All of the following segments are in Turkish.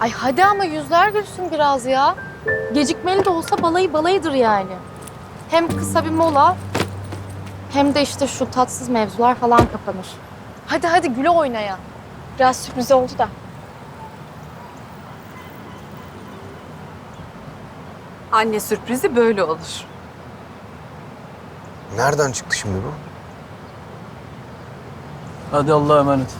Ay hadi ama yüzler gülsün biraz ya. Gecikmeli de olsa balayı balayıdır yani. Hem kısa bir mola hem de işte şu tatsız mevzular falan kapanır. Hadi hadi güle oynaya. Biraz sürpriz oldu da. Anne sürprizi böyle olur. Nereden çıktı şimdi bu? Hadi Allah'a emanet.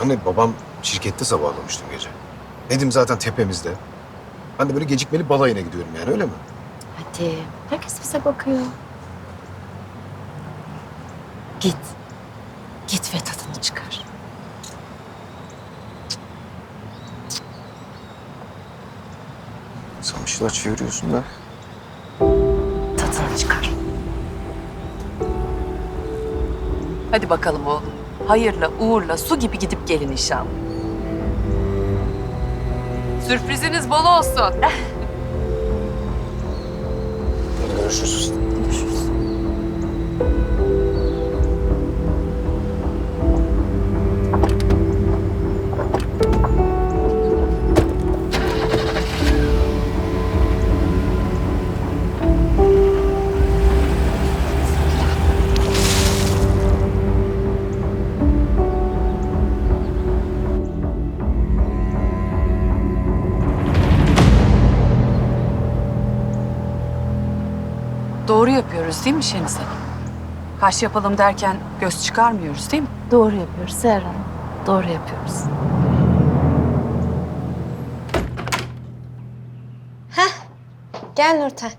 Anne babam şirkette sabahlamıştım gece. Nedim zaten tepemizde. Ben de böyle gecikmeli balayına gidiyorum yani öyle mi? Hadi. Herkes bize bakıyor. Git. Git ve tadını çıkar. Sen bir şeyler çeviriyorsun da. Tadını çıkar. Hadi bakalım oğlum. Hayırla uğurla su gibi gidip gelin inşallah. Sürpriziniz bol olsun. Hadi görüşürüz. Doğru yapıyoruz değil mi Şeniz Hanım? Kaş yapalım derken göz çıkarmıyoruz değil mi? Doğru yapıyoruz Seher Hanım. Doğru yapıyoruz. Gel Nurten.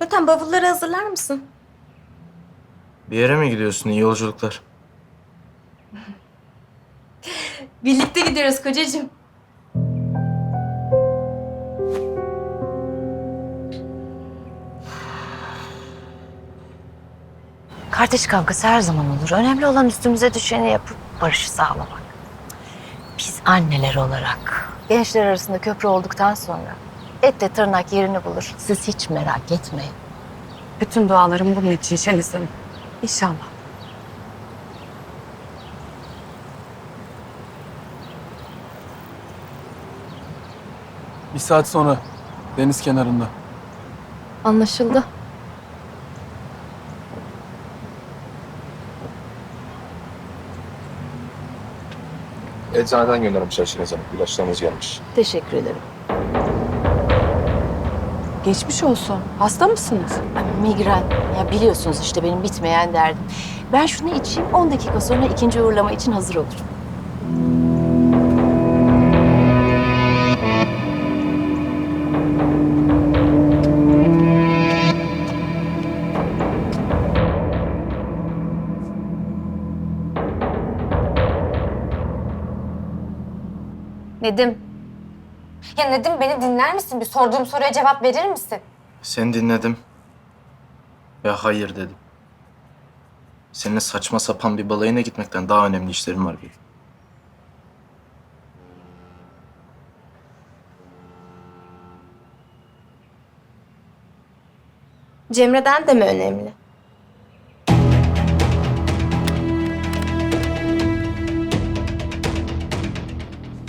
Nurten bavulları hazırlar mısın? Bir yere mi gidiyorsun? İyi yolculuklar. Birlikte gidiyoruz kocacığım. Kardeş kavgası her zaman olur. Önemli olan üstümüze düşeni yapıp barışı sağlamak. Biz anneler olarak gençler arasında köprü olduktan sonra et de tırnak yerini bulur. Siz hiç merak etmeyin. Bütün dualarım bunun için Şeniz Hanım. İnşallah. Bir saat sonra deniz kenarında. Anlaşıldı. Eczaneden göndermişler Şinez Hanım. İlaçlarınız gelmiş. Teşekkür ederim. Geçmiş olsun. Hasta mısınız? Ay, Migren. Ya biliyorsunuz işte benim bitmeyen derdim. Ben şunu içeyim 10 dakika sonra ikinci uğurlama için hazır olurum. Nedim. Ya Nedim beni dinler misin? Bir sorduğum soruya cevap verir misin? Seni dinledim. Ve hayır dedim. Seninle saçma sapan bir balayına gitmekten daha önemli işlerim var benim. Cemre'den de mi önemli?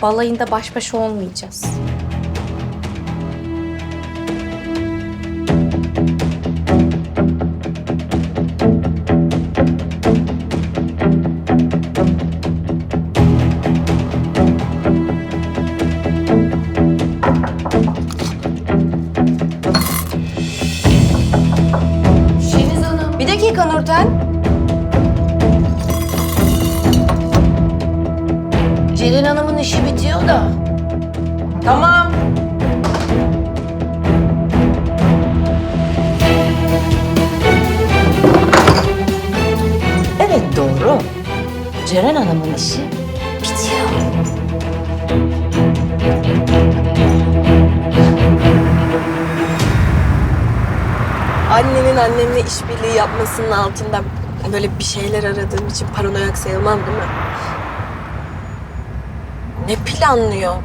Balayında baş başa olmayacağız. Şeniz Hanım. Bir dakika Nurten. Celil Hanım'ın işi bitiyor da. Tamam. Evet doğru. Ceren Hanım'ın işi bitiyor. annenin annemle işbirliği yapmasının altında böyle bir şeyler aradığım için paranoyak sayılmam değil mi? Ne planlıyor?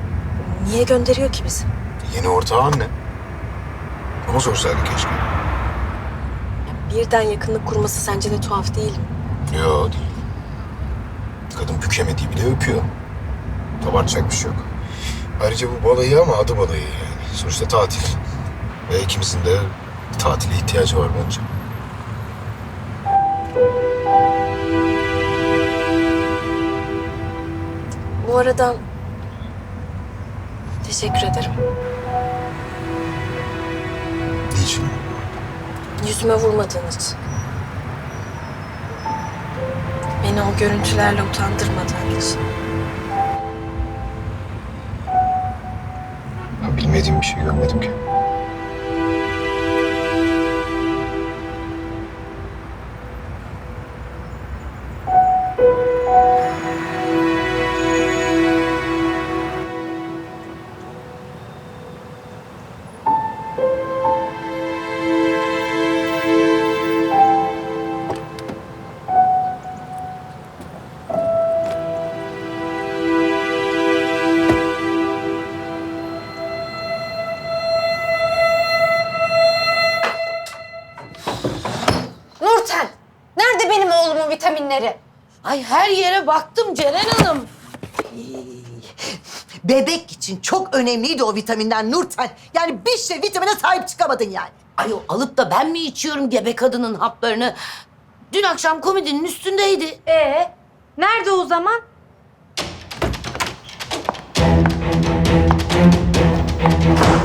Niye gönderiyor ki bizi? Yeni ortağı anne. Ona sorsaydın keşke. Birden yakınlık kurması sence de tuhaf değil mi? Yo değil. bükemediği bile öpüyor. Abartacak bir şey yok. Ayrıca bu balayı ama adı balayı yani. Sonuçta tatil. Ve ikimizin de tatile ihtiyacı var bence. Bu arada teşekkür ederim. Niçin? Yüzüme vurmadığın için. Beni o görüntülerle utandırmadığın için. Ben bilmediğim bir şey görmedim ki. Vitaminleri? Ay her yere baktım Ceren Hanım. Bebek için çok önemliydi o vitaminler Nurten. Yani bir şey vitamine sahip çıkamadın yani. Ay o alıp da ben mi içiyorum gebe kadının haplarını? Dün akşam komedinin üstündeydi. Ee, nerede o zaman?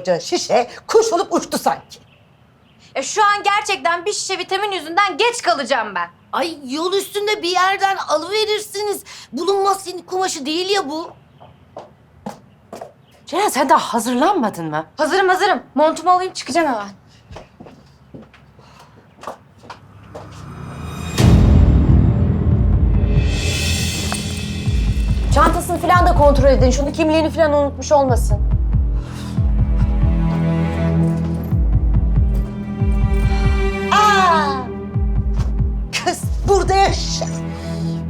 koskoca şişe kuş olup uçtu sanki. E şu an gerçekten bir şişe vitamin yüzünden geç kalacağım ben. Ay yol üstünde bir yerden alıverirsiniz. Bulunmaz senin kumaşı değil ya bu. Ceren sen daha hazırlanmadın mı? Hazırım hazırım. Montumu alayım çıkacağım hemen. Çantasını falan da kontrol edin. Şunu kimliğini falan unutmuş olmasın.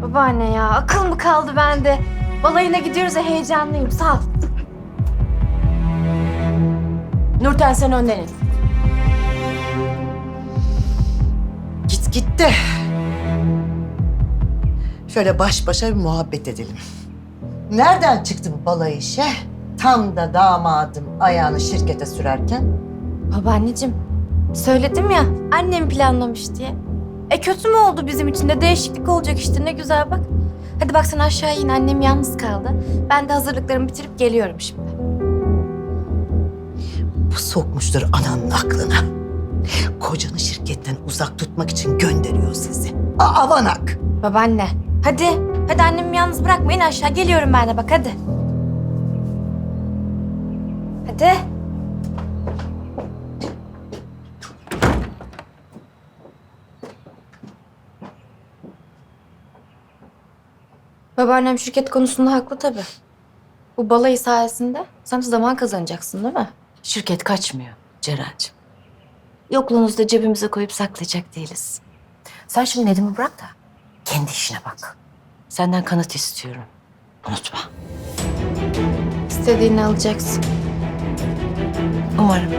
Babaanne ya akıl mı kaldı bende? Balayına gidiyoruz ya heyecanlıyım sağ ol. Nurten sen önden in. Git git de. Şöyle baş başa bir muhabbet edelim. Nereden çıktı bu balayı işe? Tam da damadım ayağını şirkete sürerken. Babaanneciğim söyledim ya annem planlamış diye. E kötü mü oldu bizim için de değişiklik olacak işte ne güzel bak. Hadi bak sen aşağıya in annem yalnız kaldı. Ben de hazırlıklarımı bitirip geliyorum şimdi. Bu sokmuştur ananın aklına. Kocanı şirketten uzak tutmak için gönderiyor sizi. Aa, avanak. Babaanne hadi hadi annemi yalnız bırakmayın aşağı geliyorum ben de bak hadi. Hadi. Babaannem şirket konusunda haklı tabii. Bu balayı sayesinde sen de zaman kazanacaksın değil mi? Şirket kaçmıyor Ceren'cim. Yokluğunuzu da cebimize koyup saklayacak değiliz. Sen şimdi Nedim'i bırak da kendi işine bak. Senden kanıt istiyorum. Unutma. İstediğini alacaksın. Umarım.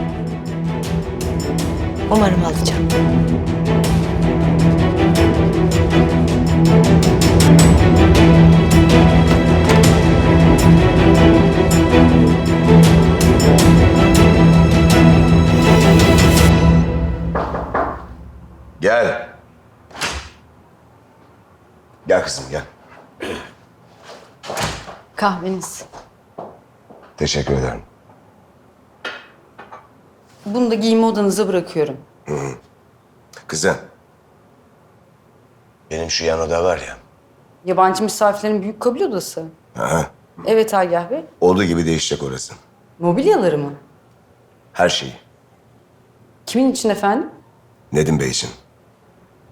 Umarım alacağım. Gel. Gel kızım gel. Kahveniz. Teşekkür ederim. Bunu da giyinme odanıza bırakıyorum. Kızım. Benim şu yan oda var ya. Yabancı misafirlerin büyük kabul odası. Aha. Evet Agah Bey. Olduğu gibi değişecek orası. Mobilyaları mı? Her şeyi. Kimin için efendim? Nedim Bey için.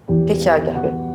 Peki Agah Bey.